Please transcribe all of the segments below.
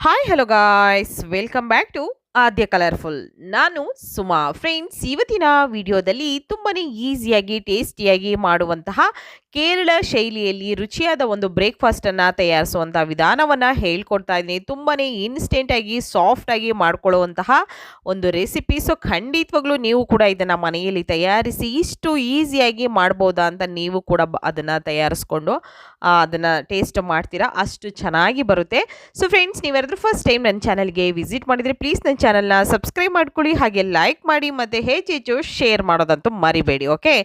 Hi hello guys welcome back to Adya colourful ನಾನು Suma. Friends ಇವತ್ತಿನ ವಿಡಿಯೋದಲ್ಲಿ ತುಂಬಾನೇ ಈಸಿಯಾಗಿ ಟೇಸ್ಟಿಯಾಗಿ ಮಾಡುವಂತಹ ಕೇರಳ ಶೈಲಿಯಲ್ಲಿ ರುಚಿಯಾದ ಒಂದು ಬ್ರೇಕ್ಫಾಸ್ಟನ್ನು ತಯಾರಿಸುವಂಥ ವಿಧಾನವನ್ನು ಹೇಳ್ಕೊಡ್ತಾ ಇದ್ದೀನಿ. ತುಂಬಾನೇ ಇನ್ಸ್ಟೆಂಟಾಗಿ ಸಾಫ್ಟಾಗಿ ಮಾಡ್ಕೊಳ್ಳುವಂತಹ ಒಂದು ರೆಸಿಪಿ ಸೊ ಖಂಡಿತವಾಗ್ಲೂ ನೀವು ಕೂಡ ಇದನ್ನು ಮನೆಯಲ್ಲಿ ತಯಾರಿಸಿ, ಇಷ್ಟು ಈಸಿಯಾಗಿ ಮಾಡ್ಬೋದಾ ಅಂತ ನೀವು ಕೂಡ ಅದನ್ನು ತಯಾರಿಸ್ಕೊಂಡು ಅದನ್ನು ಟೇಸ್ಟ್ ಮಾಡ್ತೀರಾ. ಅಷ್ಟು ಚೆನ್ನಾಗಿ ಬರುತ್ತೆ. ಸೊ ಫ್ರೆಂಡ್ಸ್ ನೀವ್ಯಾರಾದ್ರೂ ಫಸ್ಟ್ ಟೈಮ್ ನನ್ನ ಚಾನಲ್ಗೆ ವಿಸಿಟ್ ಮಾಡಿದರೆ ಪ್ಲೀಸ್ ನನ್ನ ಚಾನಲ್ನ ಸಬ್ಸ್ಕ್ರೈಬ್ ಮಾಡ್ಕೊಳ್ಳಿ. ಹಾಗೆ ಲೈಕ್ ಮಾಡಿ, ಮತ್ತು ಹೆಚ್ಚು ಶೇರ್ ಮಾಡೋದಂತೂ ಮರಿಬೇಡಿ ಓಕೆ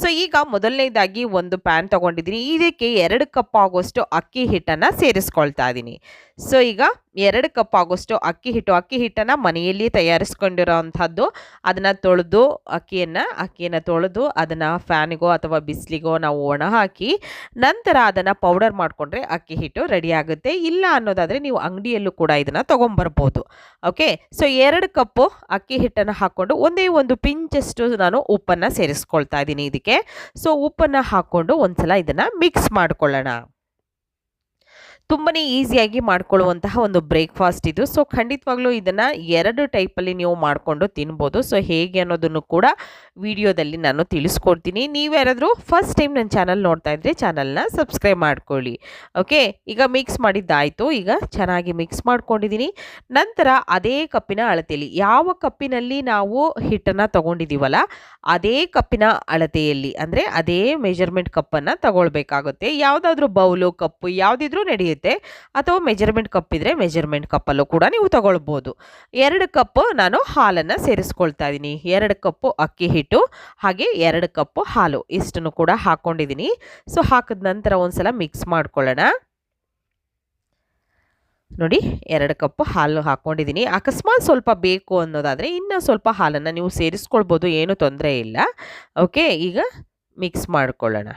ಸೊ ಈಗ ಮೊದಲನೇದಾಗಿ ಒಂದು ಪ್ಯಾನ್ ತೊಗೊಂಡಿದ್ದೀನಿ. ಇದಕ್ಕೆ ಎರಡು ಕಪ್ ಆಗೋಷ್ಟು ಅಕ್ಕಿ ಹಿಟ್ಟನ್ನು ಸೇರಿಸ್ಕೊಳ್ತಾ ಇದ್ದೀನಿ ಸೊ ಈಗ ಎರಡು ಕಪ್ ಆಗೋಷ್ಟು ಅಕ್ಕಿ ಹಿಟ್ಟು, ಅಕ್ಕಿ ಹಿಟ್ಟನ್ನು ಮನೆಯಲ್ಲಿ ತಯಾರಿಸ್ಕೊಂಡಿರೋ ಅಂಥದ್ದು ಅದನ್ನು ತೊಳೆದು ಅಕ್ಕಿಯನ್ನು ಅಕ್ಕಿಯನ್ನು ತೊಳೆದು ಅದನ್ನು ಫ್ಯಾನಿಗೋ ಅಥವಾ ಬಿಸಿಲಿಗೋ ನಾವು ಒಣ ಹಾಕಿ ನಂತರ ಅದನ್ನು ಪೌಡರ್ ಮಾಡಿಕೊಂಡ್ರೆ ಅಕ್ಕಿ ಹಿಟ್ಟು ರೆಡಿ ಆಗುತ್ತೆ. ಇಲ್ಲ ಅನ್ನೋದಾದರೆ ನೀವು ಅಂಗಡಿಯಲ್ಲೂ ಕೂಡ ಇದನ್ನು ತೊಗೊಂಬರ್ಬೋದು. ಓಕೆ? ಸೊ, ಎರಡು ಕಪ್ಪು ಅಕ್ಕಿ ಹಿಟ್ಟನ್ನು ಹಾಕ್ಕೊಂಡು ಒಂದೇ ಒಂದು ಪಿಂಚಷ್ಟು ನಾನು ಉಪ್ಪನ್ನು ಸೇರಿಸ್ಕೊಳ್ತಾ ಇದ್ದೀನಿ ಇದಕ್ಕೆ. ಸೊ, ಉಪ್ಪನ್ನು ಹಾಕ್ಕೊಂಡು ಒಂದ್ಸಲ ಇದನ್ನು ಮಿಕ್ಸ್ ಮಾಡ್ಕೊಳ್ಳೋಣ. ತುಂಬನೇ ಈಸಿಯಾಗಿ ಮಾಡ್ಕೊಳ್ಳುವಂತಹ ಒಂದು ಬ್ರೇಕ್ಫಾಸ್ಟ್ ಇದು. ಸೊ ಖಂಡಿತವಾಗ್ಲೂ ಇದನ್ನು ಎರಡು ಟೈಪಲ್ಲಿ ನೀವು ಮಾಡಿಕೊಂಡು ತಿನ್ಬೋದು. ಸೊ ಹೇಗೆ ಅನ್ನೋದನ್ನು ಕೂಡ ವಿಡಿಯೋದಲ್ಲಿ ನಾನು ತಿಳಿಸ್ಕೊಡ್ತೀನಿ. ನೀವು ಯಾರಾದರೂ ಫಸ್ಟ್ ಟೈಮ್ ನನ್ನ ಚಾನಲ್ ನೋಡ್ತಾ ಇದ್ರೆ ಚಾನಲ್ನ ಸಬ್ಸ್ಕ್ರೈಬ್ ಮಾಡ್ಕೊಳ್ಳಿ. ಓಕೆ ಈಗ ಮಿಕ್ಸ್ ಮಾಡಿದ್ದಾಯಿತು. ಈಗ ಚೆನ್ನಾಗಿ ಮಿಕ್ಸ್ ಮಾಡ್ಕೊಂಡಿದ್ದೀನಿ. ನಂತರ ಅದೇ ಕಪ್ಪಿನ ಅಳತೆಯಲ್ಲಿ, ಯಾವ ಕಪ್ಪಿನಲ್ಲಿ ನಾವು ಹಿಟ್ಟನ್ನು ತಗೊಂಡಿದ್ದೀವಲ್ಲ ಅದೇ ಕಪ್ಪಿನ ಅಳತೆಯಲ್ಲಿ, ಅಂದರೆ ಅದೇ ಮೆಜರ್ಮೆಂಟ್ ಕಪ್ಪನ್ನು ತಗೊಳ್ಬೇಕಾಗುತ್ತೆ. ಯಾವುದಾದ್ರೂ ಬೌಲು, ಕಪ್ಪು, ಯಾವುದಿದ್ರೂ ನಡೆಯುತ್ತೆ. ಅಥವಾ ಮೆಜರ್ಮೆಂಟ್ ಕಪ್ ಇದ್ದರೆ ಮೆಜರ್ಮೆಂಟ್ ಕಪ್ಪಲ್ಲೂ ಕೂಡ ನೀವು ತಗೊಳ್ಬೋದು. ಎರಡು ಕಪ್ಪು ನಾನು ಹಾಲನ್ನು ಸೇರಿಸ್ಕೊಳ್ತಾ ಇದ್ದೀನಿ ಎರಡು ಕಪ್ಪು ಅಕ್ಕಿ ಹಿಟ್ಟು, ಹಾಗೆ ಎರಡು ಕಪ್ಪು ಹಾಲು ಇಷ್ಟನ್ನು ಕೂಡ ಹಾಕ್ಕೊಂಡಿದ್ದೀನಿ ಸೊ ಹಾಕಿದ ನಂತರ ಒಂದ್ಸಲ ಮಿಕ್ಸ್ ಮಾಡ್ಕೊಳ್ಳೋಣ. ನೋಡಿ, ಎರಡು ಕಪ್ ಹಾಲು ಹಾಕ್ಕೊಂಡಿದ್ದೀನಿ ಅಕಸ್ಮಾತ್ ಸ್ವಲ್ಪ ಬೇಕು ಅನ್ನೋದಾದರೆ ಇನ್ನೂ ಸ್ವಲ್ಪ ಹಾಲನ್ನು ನೀವು ಸೇರಿಸ್ಕೊಳ್ಬೋದು, ಏನೂ ತೊಂದರೆ ಇಲ್ಲ. ಓಕೆ ಈಗ ಮಿಕ್ಸ್ ಮಾಡ್ಕೊಳ್ಳೋಣ.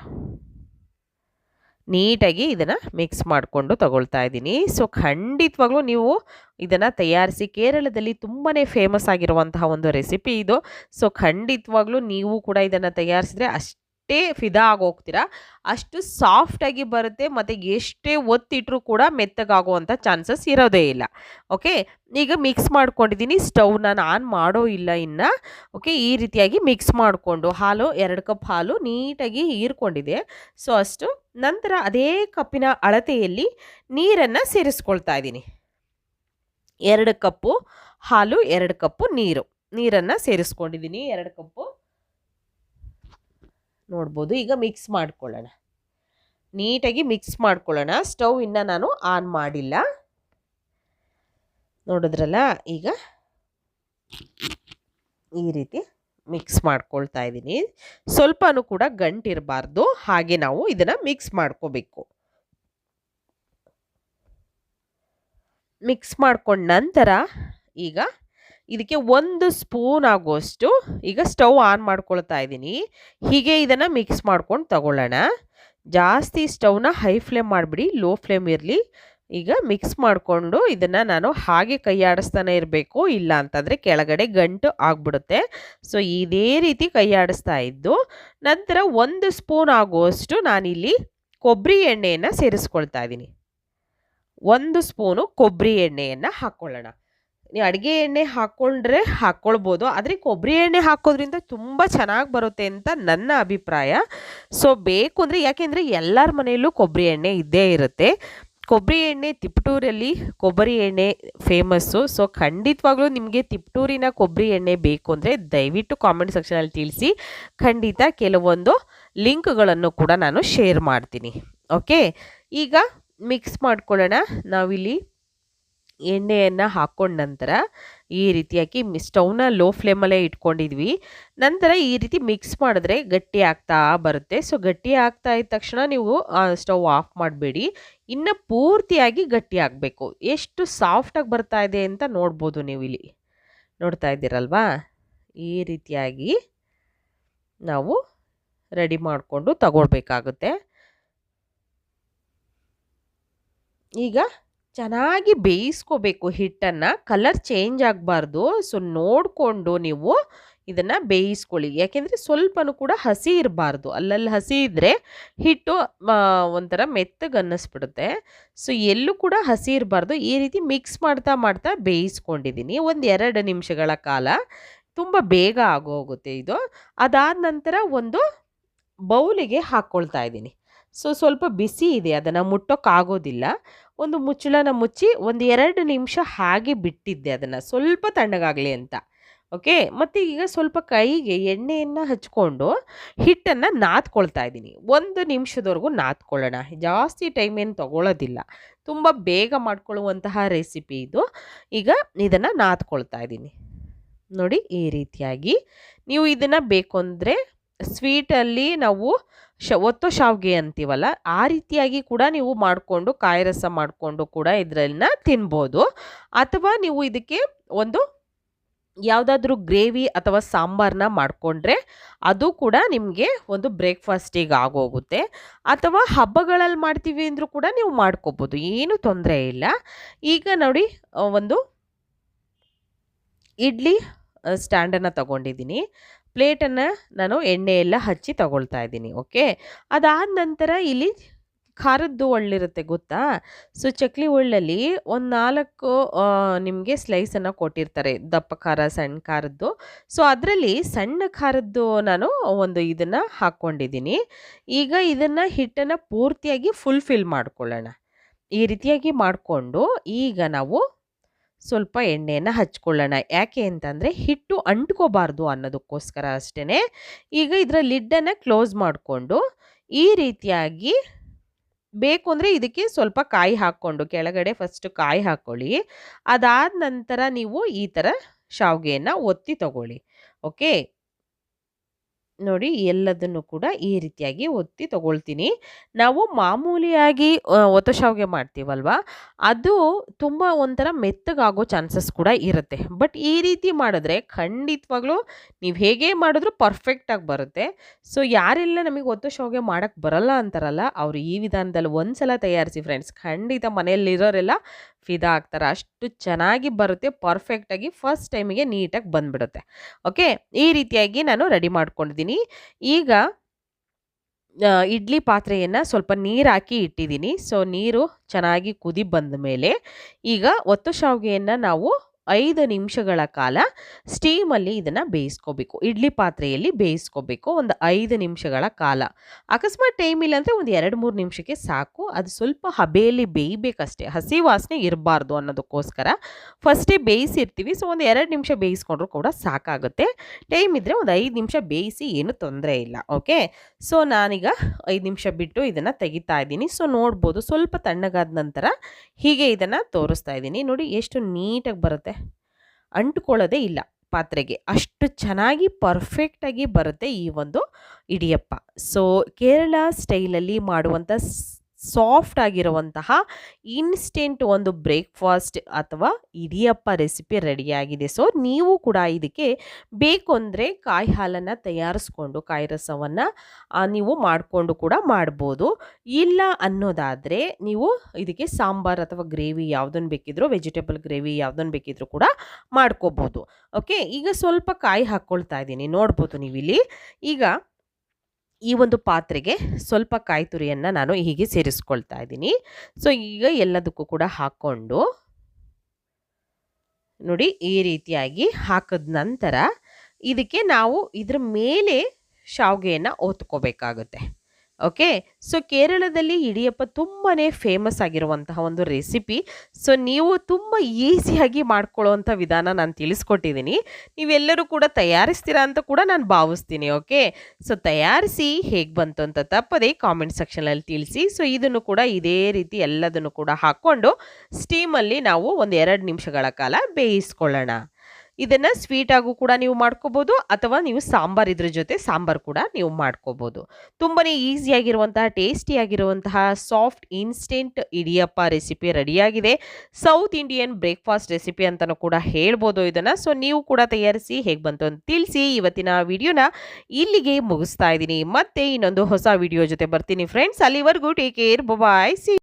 ನೀಟಾಗಿ ಇದನ್ನು ಮಿಕ್ಸ್ ಮಾಡಿಕೊಂಡು ತಗೊಳ್ತಾ ಇದ್ದೀನಿ. ಸೊ ಖಂಡಿತವಾಗ್ಲೂ ನೀವು ಇದನ್ನು ತಯಾರಿಸಿ ಕೇರಳದಲ್ಲಿ ತುಂಬಾ ಫೇಮಸ್ ಆಗಿರುವಂತಹ ಒಂದು ರೆಸಿಪಿ ಇದು. ಸೊ ಖಂಡಿತವಾಗ್ಲೂ ನೀವು ಕೂಡ ಇದನ್ನು ತಯಾರಿಸಿದ್ರೆ ಅಷ್ಟೇ ಫಿದಾ ಆಗೋಗ್ತೀರಾ, ಅಷ್ಟು ಸಾಫ್ಟಾಗಿ ಬರುತ್ತೆ, ಮತ್ತು ಎಷ್ಟೇ ಒತ್ತಿಟ್ಟರೂ ಕೂಡ ಮೆತ್ತಗಾಗುವಂಥ ಚಾನ್ಸಸ್ ಇರೋದೇ ಇಲ್ಲ. ಓಕೆ ಈಗ ಮಿಕ್ಸ್ ಮಾಡ್ಕೊಂಡಿದ್ದೀನಿ ಸ್ಟವ್ ನಾನು ಆನ್ ಮಾಡೋ ಇಲ್ಲ ಇನ್ನು. ಓಕೆ ಈ ರೀತಿಯಾಗಿ ಮಿಕ್ಸ್ ಮಾಡಿಕೊಂಡು ಹಾಲು, ಎರಡು ಕಪ್ ಹಾಲು ನೀಟಾಗಿ ಹೀರ್ಕೊಂಡಿದೆ. ಸೊ ಅಷ್ಟು. ನಂತರ ಅದೇ ಕಪ್ಪಿನ ಅಳತೆಯಲ್ಲಿ ನೀರನ್ನು ಸೇರಿಸ್ಕೊಳ್ತಾ ಇದ್ದೀನಿ. ಎರಡು ಕಪ್ಪು ಹಾಲು, ಎರಡು ಕಪ್ಪು ನೀರು. ನೀರನ್ನು ಸೇರಿಸ್ಕೊಂಡಿದ್ದೀನಿ, ಎರಡು ಕಪ್ಪು ನೋಡ್ಬೋದು. ಈಗ ಮಿಕ್ಸ್ ಮಾಡ್ಕೊಳ್ಳೋಣ. ನೀಟಾಗಿ ಮಿಕ್ಸ್ ಮಾಡ್ಕೊಳ್ಳೋಣ. ಸ್ಟವ್ ಇನ್ನು ನಾನು ಆನ್ ಮಾಡಿಲ್ಲ. ನೋಡಿದ್ರಲ್ಲ, ಈಗ ಈ ರೀತಿ ಮಿಕ್ಸ್ ಮಾಡ್ಕೊಳ್ತಾ ಇದ್ದೀನಿ. ಸ್ವಲ್ಪನೂ ಕೂಡ ಗಂಟಿರಬಾರ್ದು. ಹಾಗೆ ನಾವು ಇದನ್ನು ಮಿಕ್ಸ್ ಮಾಡ್ಕೋಬೇಕು. ಮಿಕ್ಸ್ ಮಾಡ್ಕೊಂಡ ನಂತರ ಈಗ ಇದಕ್ಕೆ ಒಂದು ಸ್ಪೂನ್ ಆಗುವಷ್ಟು ಈಗ ಸ್ಟವ್ ಆನ್ ಮಾಡ್ಕೊಳ್ತಾ ಇದ್ದೀನಿ. ಹೀಗೆ ಇದನ್ನು ಮಿಕ್ಸ್ ಮಾಡ್ಕೊಂಡು ತಗೊಳ್ಳೋಣ. ಜಾಸ್ತಿ ಸ್ಟವ್ನ ಹೈ ಫ್ಲೇಮ್ ಮಾಡಿಬಿಡಿ, ಲೋ ಫ್ಲೇಮ್ ಇರಲಿ. ಈಗ ಮಿಕ್ಸ್ ಮಾಡಿಕೊಂಡು ಇದನ್ನು ನಾನು ಹಾಗೆ ಕೈ ಆಡಿಸ್ತಾನೆ ಇರಬೇಕು, ಇಲ್ಲ ಅಂತಂದರೆ ಕೆಳಗಡೆ ಗಂಟು ಆಗಿಬಿಡುತ್ತೆ. ಸೊ, ಇದೇ ರೀತಿ ಕೈಯಾಡಿಸ್ತಾ ಇದ್ದು, ನಂತರ ಒಂದು ಸ್ಪೂನ್ ಆಗುವಷ್ಟು ನಾನಿಲ್ಲಿ ಕೊಬ್ಬರಿ ಎಣ್ಣೆಯನ್ನು ಸೇರಿಸ್ಕೊಳ್ತಾ ಇದ್ದೀನಿ. ಒಂದು ಸ್ಪೂನು ಕೊಬ್ಬರಿ ಎಣ್ಣೆಯನ್ನು ಹಾಕ್ಕೊಳ್ಳೋಣ ನೀವು ಅಡುಗೆ ಎಣ್ಣೆ ಹಾಕ್ಕೊಂಡ್ರೆ ಹಾಕ್ಕೊಳ್ಬೋದು ಆದರೆ ಕೊಬ್ಬರಿ ಎಣ್ಣೆ ಹಾಕೋದ್ರಿಂದ ತುಂಬ ಚೆನ್ನಾಗಿ ಬರುತ್ತೆ ಅಂತ ನನ್ನ ಅಭಿಪ್ರಾಯ. ಸೊ ಬೇಕು ಅಂದರೆ ಯಾಕೆಂದರೆ ಎಲ್ಲರ ಮನೆಯಲ್ಲೂ ಕೊಬ್ಬರಿ ಎಣ್ಣೆ ಇದ್ದೇ ಇರುತ್ತೆ. ಕೊಬ್ಬರಿ ಎಣ್ಣೆ ತಿಪ್ಟೂರಲ್ಲಿ ಕೊಬ್ಬರಿ ಎಣ್ಣೆ ಫೇಮಸ್ಸು. ಸೊ ಖಂಡಿತವಾಗ್ಲೂ ನಿಮಗೆ ತಿಪ್ಟೂರಿನ ಕೊಬ್ಬರಿ ಎಣ್ಣೆ ಬೇಕು ಅಂದರೆ ದಯವಿಟ್ಟು ಕಾಮೆಂಟ್ ಸೆಕ್ಷನಲ್ಲಿ ತಿಳಿಸಿ. ಖಂಡಿತ ಕೆಲವೊಂದು ಲಿಂಕ್ಗಳನ್ನು ಕೂಡ ನಾನು ಶೇರ್ ಮಾಡ್ತೀನಿ. ಓಕೆ ಈಗ ಮಿಕ್ಸ್ ಮಾಡ್ಕೊಳ್ಳೋಣ. ನಾವಿಲ್ಲಿ ಎಣ್ಣೆಯನ್ನು ಹಾಕ್ಕೊಂಡ ನಂತರ ಈ ರೀತಿಯಾಗಿ ಮಿ, ಸ್ಟವ್ನ ಲೋ ಫ್ಲೇಮಲ್ಲೇ ಇಟ್ಕೊಂಡಿದ್ವಿ. ನಂತರ ಈ ರೀತಿ ಮಿಕ್ಸ್ ಮಾಡಿದ್ರೆ ಗಟ್ಟಿ ಆಗ್ತಾ ಬರುತ್ತೆ. ಸೊ, ಗಟ್ಟಿ ಆಗ್ತಾ ಇದ್ದ ತಕ್ಷಣ ನೀವು ಸ್ಟವ್ ಆಫ್ ಮಾಡಬೇಡಿ. ಇನ್ನು ಪೂರ್ತಿಯಾಗಿ ಗಟ್ಟಿ ಆಗಬೇಕು. ಎಷ್ಟು ಸಾಫ್ಟಾಗಿ ಬರ್ತಾ ಇದೆ ಅಂತ ನೋಡ್ಬೋದು ನೀವು ಇಲ್ಲಿ. ನೋಡ್ತಾ ಇದ್ದೀರಲ್ವಾ? ಈ ರೀತಿಯಾಗಿ ನಾವು ರೆಡಿ ಮಾಡಿಕೊಂಡು ತಗೊಳ್ಬೇಕಾಗುತ್ತೆ. ಈಗ ಚೆನ್ನಾಗಿ ಬೇಯಿಸ್ಕೋಬೇಕು ಹಿಟ್ಟನ್ನು ಕಲರ್ ಚೇಂಜ್ ಆಗಬಾರ್ದು. ಸೊ ನೋಡಿಕೊಂಡು ನೀವು ಇದನ್ನು ಬೇಯಿಸ್ಕೊಳ್ಳಿ. ಯಾಕೆಂದರೆ ಸ್ವಲ್ಪನೂ ಕೂಡ ಹಸಿ ಇರಬಾರ್ದು. ಅಲ್ಲಲ್ಲಿ ಹಸಿ ಇದ್ದರೆ ಹಿಟ್ಟು ಒಂಥರ ಮೆತ್ತಗೆ ಅನ್ನಿಸ್ಬಿಡುತ್ತೆ. ಸೊ ಎಲ್ಲೂ ಕೂಡ ಹಸಿ ಇರಬಾರ್ದು. ಈ ರೀತಿ ಮಿಕ್ಸ್ ಮಾಡ್ತಾ ಮಾಡ್ತಾ ಬೇಯಿಸ್ಕೊಂಡಿದ್ದೀನಿ. ಒಂದು ಎರಡು ನಿಮಿಷಗಳ ಕಾಲ. ತುಂಬ ಬೇಗ ಆಗೋಗುತ್ತೆ ಇದು. ಅದಾದ ನಂತರ ಒಂದು ಬೌಲಿಗೆ ಹಾಕ್ಕೊಳ್ತಾ ಇದ್ದೀನಿ. ಸೊ ಸ್ವಲ್ಪ ಬಿಸಿ ಇದೆ, ಅದನ್ನು ಮುಟ್ಟೋಕ್ಕಾಗೋದಿಲ್ಲ ಒಂದು ಮುಚ್ಚಳನ ಮುಚ್ಚಿ ಒಂದು ಎರಡು ನಿಮಿಷ ಹಾಗೆ ಬಿಟ್ಟಿದ್ದೆ ಅದನ್ನು. ಸ್ವಲ್ಪ ತಣ್ಣಗಾಗಲಿ ಅಂತ, ಓಕೆ? ಮತ್ತು ಈಗ ಸ್ವಲ್ಪ ಕೈಗೆ ಎಣ್ಣೆಯನ್ನು ಹಚ್ಕೊಂಡು ಹಿಟ್ಟನ್ನು ನಾದ್ಕೊಳ್ತಾ ಇದ್ದೀನಿ. ಒಂದು ನಿಮಿಷದವರೆಗೂ ನಾದ್ಕೊಳ್ಳೋಣ. ಜಾಸ್ತಿ ಟೈಮ್ ಏನು ತಗೊಳ್ಳೋದಿಲ್ಲ ತುಂಬ ಬೇಗ ಮಾಡ್ಕೊಳ್ಳುವಂತಹ ರೆಸಿಪಿ ಇದು. ಈಗ ಇದನ್ನು ನಾದ್ಕೊಳ್ತಾ ಇದ್ದೀನಿ. ನೋಡಿ ಈ ರೀತಿಯಾಗಿ. ನೀವು ಇದನ್ನು ಬೇಕು ಅಂದರೆ ಸ್ವೀಟಲ್ಲಿ ನಾವು ಶ, ಒತ್ತೋ ಶಾವಿಗೆ ಅಂತೀವಲ್ಲ, ಆ ರೀತಿಯಾಗಿ ಕೂಡ ನೀವು ಮಾಡಿಕೊಂಡು, ಕಾಯಿ ರಸ ಮಾಡಿಕೊಂಡು ಕೂಡ ಇದರಲ್ಲಿನ ತಿನ್ಬೋದು. ಅಥವಾ ನೀವು ಇದಕ್ಕೆ ಒಂದು ಯಾವುದಾದ್ರೂ ಗ್ರೇವಿ ಅಥವಾ ಸಾಂಬಾರನ್ನ ಮಾಡಿಕೊಂಡ್ರೆ ಅದು ಕೂಡ ನಿಮಗೆ ಒಂದು ಬ್ರೇಕ್ಫಾಸ್ಟಿಗೆ ಆಗೋಗುತ್ತೆ. ಅಥವಾ ಹಬ್ಬಗಳಲ್ಲಿ ಮಾಡ್ತೀವಿ ಅಂದರೂ ಕೂಡ ನೀವು ಮಾಡ್ಕೋಬೋದು, ಏನು ತೊಂದರೆ ಇಲ್ಲ. ಈಗ ನೋಡಿ ಒಂದು ಇಡ್ಲಿ ಸ್ಟ್ಯಾಂಡನ್ನು ತಗೊಂಡಿದ್ದೀನಿ. ಪ್ಲೇಟನ್ನು ನಾನು ಎಣ್ಣೆ ಎಲ್ಲ ಹಚ್ಚಿ ತಗೊಳ್ತಾ ಇದ್ದೀನಿ, ಓಕೆ? ಅದಾದ ನಂತರ ಇಲ್ಲಿ ಖಾರದ್ದು ಒಳ್ಳಿರುತ್ತೆ, ಗೊತ್ತಾ? ಸೊ ಚಕ್ಲಿ ಒಳ್ಳಲ್ಲಿ ಒಂದು ನಾಲ್ಕು ನಿಮಗೆ ಸ್ಲೈಸನ್ನು ಕೊಟ್ಟಿರ್ತಾರೆ, ದಪ್ಪ ಖಾರ, ಸಣ್ಣ ಖಾರದ್ದು. ಸೊ ಅದರಲ್ಲಿ ಸಣ್ಣ ಖಾರದ್ದು ನಾನು ಒಂದು ಇದನ್ನು ಹಾಕ್ಕೊಂಡಿದ್ದೀನಿ. ಈಗ ಇದನ್ನು ಹಿಟ್ಟನ್ನು ಪೂರ್ತಿಯಾಗಿ ಫುಲ್ಫಿಲ್ ಮಾಡ್ಕೊಳ್ಳೋಣ. ಈ ರೀತಿಯಾಗಿ ಮಾಡಿಕೊಂಡು ಈಗ ನಾವು ಸ್ವಲ್ಪ ಎಣ್ಣೆಯನ್ನು ಹಚ್ಕೊಳ್ಳೋಣ. ಯಾಕೆ ಅಂತಂದರೆ ಹಿಟ್ಟು ಅಂಟ್ಕೋಬಾರ್ದು ಅನ್ನೋದಕ್ಕೋಸ್ಕರ ಅಷ್ಟೇ ಈಗ ಇದರ ಲಿಡ್ಡನ್ನು ಕ್ಲೋಸ್ ಮಾಡಿಕೊಂಡು ಈ ರೀತಿಯಾಗಿ ಬೇಕು ಅಂದರೆ ಇದಕ್ಕೆ ಸ್ವಲ್ಪ ಕಾಯಿ ಹಾಕ್ಕೊಂಡು, ಕೆಳಗಡೆ ಫಸ್ಟ್ ಕಾಯಿ ಹಾಕ್ಕೊಳ್ಳಿ ಅದಾದ ನಂತರ ನೀವು ಈ ಥರ ಶಾವಿಗೆಯನ್ನು ಒತ್ತಿ ತಗೊಳ್ಳಿ. ಓಕೆ ನೋಡಿ ಎಲ್ಲದನ್ನು ಕೂಡ ಈ ರೀತಿಯಾಗಿ ಒತ್ತಿ ತಗೊಳ್ತೀನಿ. ನಾವು ಮಾಮೂಲಿಯಾಗಿ ಒತ್ತು ಶಾವಿಗೆ ಮಾಡ್ತೀವಲ್ವ? ಅದು ತುಂಬ ಒಂಥರ ಮೆತ್ತಗಾಗೋ ಚಾನ್ಸಸ್ ಕೂಡ ಇರುತ್ತೆ. ಬಟ್ ಈ ರೀತಿ ಮಾಡಿದ್ರೆ ಖಂಡಿತವಾಗ್ಲೂ ನೀವು ಹೇಗೆ ಮಾಡಿದ್ರೂ ಪರ್ಫೆಕ್ಟಾಗಿ ಬರುತ್ತೆ. ಸೊ, ಯಾರೆಲ್ಲ ನಮಗೆ ಒತ್ತು ಶಾವಿಗೆ ಮಾಡೋಕ್ಕೆ ಬರಲ್ಲ ಅಂತಾರಲ್ಲ, ಅವರು ಈ ವಿಧಾನದಲ್ಲಿ ಒಂದ್ಸಲ ತಯಾರಿಸಿ ಫ್ರೆಂಡ್ಸ್ ಖಂಡಿತ ಮನೆಯಲ್ಲಿರೋರೆಲ್ಲ ಫಿದಾ ಆಗ್ತಾರೆ, ಅಷ್ಟು ಚೆನ್ನಾಗಿ ಬರುತ್ತೆ ಪರ್ಫೆಕ್ಟಾಗಿ ಫಸ್ಟ್ ಟೈಮಿಗೆ ನೀಟಾಗಿ ಬಂದ್ಬಿಡುತ್ತೆ. ಓಕೆ ಈ ರೀತಿಯಾಗಿ ನಾನು ರೆಡಿ ಮಾಡ್ಕೊಂಡಿದ್ದೀನಿ ಈಗ ಇಡ್ಲಿ ಪಾತ್ರೆಯನ್ನು ಸ್ವಲ್ಪ ನೀರು ಹಾಕಿ ಇಟ್ಟಿದ್ದೀನಿ ಸೊ ನೀರು ಚೆನ್ನಾಗಿ ಕುದಿ ಬಂದ ಮೇಲೆ ಈಗ ಒತ್ತು ಶಾವಿಗೆಯನ್ನು ನಾವು ಐದು ನಿಮಿಷಗಳ ಕಾಲ ಸ್ಟೀಮಲ್ಲಿ ಇದನ್ನು ಬೇಯಿಸ್ಕೋಬೇಕು. ಇಡ್ಲಿ ಪಾತ್ರೆಯಲ್ಲಿ ಬೇಯಿಸ್ಕೋಬೇಕು. ಒಂದು ಐದು ನಿಮಿಷಗಳ ಕಾಲ. ಅಕಸ್ಮಾತ್ ಟೈಮ್ ಇಲ್ಲ ಅಂದರೆ ಒಂದು ಎರಡು ಮೂರು ನಿಮಿಷಕ್ಕೆ ಸಾಕು. ಅದು ಸ್ವಲ್ಪ ಹಬೆಯಲ್ಲಿ ಬೇಯಬೇಕಷ್ಟೇ. ಹಸಿ ವಾಸನೆ ಇರಬಾರ್ದು ಅನ್ನೋದಕ್ಕೋಸ್ಕರ ಫಸ್ಟೇ ಬೇಯಿಸಿರ್ತೀವಿ. ಸೊ ಒಂದು ಎರಡು ನಿಮಿಷ ಬೇಯಿಸ್ಕೊಂಡ್ರೂ ಕೂಡ ಸಾಕಾಗುತ್ತೆ. ಟೈಮ್ ಇದ್ದರೆ ಒಂದು ಐದು ನಿಮಿಷ ಬೇಯಿಸಿ ಏನು ತೊಂದರೆ ಇಲ್ಲ. ಓಕೆ ಸೊ ನಾನೀಗ ಐದು ನಿಮಿಷ ಬಿಟ್ಟು ಇದನ್ನು ತೆಗಿತಾ ಇದ್ದೀನಿ. ಸೊ ನೋಡ್ಬೋದು. ಸ್ವಲ್ಪ ತಣ್ಣಗಾದ ನಂತರ ಹೀಗೆ ಇದನ್ನು ತೋರಿಸ್ತಾ ಇದ್ದೀನಿ. ನೋಡಿ, ಎಷ್ಟು ನೀಟಾಗಿ ಬರುತ್ತೆ. ಅಂಟ್ಕೊಳ್ಳೋದೇ ಇಲ್ಲ ಪಾತ್ರೆಗೆ. ಅಷ್ಟು ಚೆನ್ನಾಗಿ ಪರ್ಫೆಕ್ಟಾಗಿ ಬರುತ್ತೆ ಈ ಒಂದು ಇಡಿಯಪ್ಪ. ಸೊ ಕೇರಳ ಸ್ಟೈಲಲ್ಲಿ ಮಾಡುವಂಥ ಸಾಫ್ಟ್ ಆಗಿರುವಂತಹ ಇನ್ಸ್ಟೆಂಟ್ ಒಂದು ಬ್ರೇಕ್ಫಾಸ್ಟ್ ಅಥವಾ ಇಡಿಯಪ್ಪ ರೆಸಿಪಿ ರೆಡಿಯಾಗಿದೆ. ಸೊ, ನೀವು ಕೂಡ ಇದಕ್ಕೆ ಬೇಕು ಅಂದರೆ ಕಾಯಿ ಹಾಲನ್ನು ತಯಾರಿಸ್ಕೊಂಡು, ಕಾಯಿ ರಸವನ್ನು ನೀವು ಮಾಡಿಕೊಂಡು ಕೂಡ ಮಾಡ್ಬೋದು. ಇಲ್ಲ ಅನ್ನೋದಾದರೆ ನೀವು ಇದಕ್ಕೆ ಸಾಂಬಾರ್ ಅಥವಾ ಗ್ರೇವಿ ಯಾವುದನ್ನು ಬೇಕಿದ್ರೂ, ವೆಜಿಟೇಬಲ್ ಗ್ರೇವಿ ಯಾವುದನ್ನು ಬೇಕಿದ್ರೂ ಕೂಡ ಮಾಡ್ಕೋಬೋದು. ಓಕೆ, ಈಗ ಸ್ವಲ್ಪ ಕಾಯಿ ಹಾಕ್ಕೊಳ್ತಾ ಇದ್ದೀನಿ. ನೋಡ್ಬೋದು ನೀವು ಇಲ್ಲಿ ಈಗ ಈ ಒಂದು ಪಾತ್ರೆಗೆ ಸ್ವಲ್ಪ ಕಾಯಿ ತುರಿಯನ್ನು ನಾನು ಹೀಗೆ ಸೇರಿಸ್ಕೊಳ್ತಾ ಇದ್ದೀನಿ. ಸೊ ಈಗ ಎಲ್ಲದಕ್ಕೂ ಕೂಡ ಹಾಕ್ಕೊಂಡು ನೋಡಿ ಈ ರೀತಿಯಾಗಿ ಹಾಕಿದ ನಂತರ ಇದಕ್ಕೆ ನಾವು ಇದ್ರ ಮೇಲೆ ಶಾವಿಗೆಯನ್ನು ಒತ್ಕೋಬೇಕಾಗುತ್ತೆ ಓಕೆ ಸೊ ಕೇರಳದಲ್ಲಿ ಇಡಿಯಪ್ಪ ತುಂಬಾ ಫೇಮಸ್ ಆಗಿರುವಂತಹ ಒಂದು ರೆಸಿಪಿ ಸೊ ನೀವು ತುಂಬ ಈಸಿಯಾಗಿ ಮಾಡ್ಕೊಳ್ಳೋವಂಥ ವಿಧಾನ ನಾನು ತಿಳಿಸ್ಕೊಟ್ಟಿದ್ದೀನಿ ನೀವೆಲ್ಲರೂ ಕೂಡ ತಯಾರಿಸ್ತೀರಾ ಅಂತ ಕೂಡ ನಾನು ಭಾವಿಸ್ತೀನಿ ಓಕೆ ಸೊ ತಯಾರಿಸಿ ಹೇಗೆ ಬಂತು ಅಂತ ತಪ್ಪದೆ ಕಾಮೆಂಟ್ ಸೆಕ್ಷನಲ್ಲಿ ತಿಳಿಸಿ. ಸೊ ಇದನ್ನು ಕೂಡ ಇದೇ ರೀತಿ ಎಲ್ಲದನ್ನು ಕೂಡ ಹಾಕ್ಕೊಂಡು ಸ್ಟೀಮಲ್ಲಿ ನಾವು ಒಂದು ಎರಡು ನಿಮಿಷಗಳ ಕಾಲ ಬೇಯಿಸ್ಕೊಳ್ಳೋಣ. ಇದನ್ನು ಸ್ವೀಟಾಗೂ ಕೂಡ ನೀವು ಮಾಡ್ಕೋಬೋದು, ಅಥವಾ ನೀವು ಸಾಂಬಾರ್ ಇದ್ರ ಜೊತೆ ಸಾಂಬಾರು ಕೂಡ ನೀವು ಮಾಡ್ಕೋಬೋದು. ತುಂಬಾ ಈಸಿಯಾಗಿರುವಂತಹ ಟೇಸ್ಟಿಯಾಗಿರುವಂತಹ ಸಾಫ್ಟ್ ಇನ್ಸ್ಟೆಂಟ್ ಇಡಿಯಪ್ಪ ರೆಸಿಪಿ ರೆಡಿಯಾಗಿದೆ. ಸೌತ್ ಇಂಡಿಯನ್ ಬ್ರೇಕ್ಫಾಸ್ಟ್ ರೆಸಿಪಿ ಅಂತಲೂ ಕೂಡ ಹೇಳ್ಬೋದು ಇದನ್ನು. ಸೊ ನೀವು ಕೂಡ ತಯಾರಿಸಿ ಹೇಗೆ ಬಂತು ಅಂತ ತಿಳಿಸಿ. ಇವತ್ತಿನ ವಿಡಿಯೋನ ಇಲ್ಲಿಗೆ ಮುಗಿಸ್ತಾ ಇದ್ದೀನಿ. ಮತ್ತೆ ಇನ್ನೊಂದು ಹೊಸ ವಿಡಿಯೋ ಜೊತೆ ಬರ್ತೀನಿ ಫ್ರೆಂಡ್ಸ್ ಅಲ್ಲಿವರೆಗೂ ಟೇಕ್ ಕೇರ್ ಬಾಯ್ ಸಿ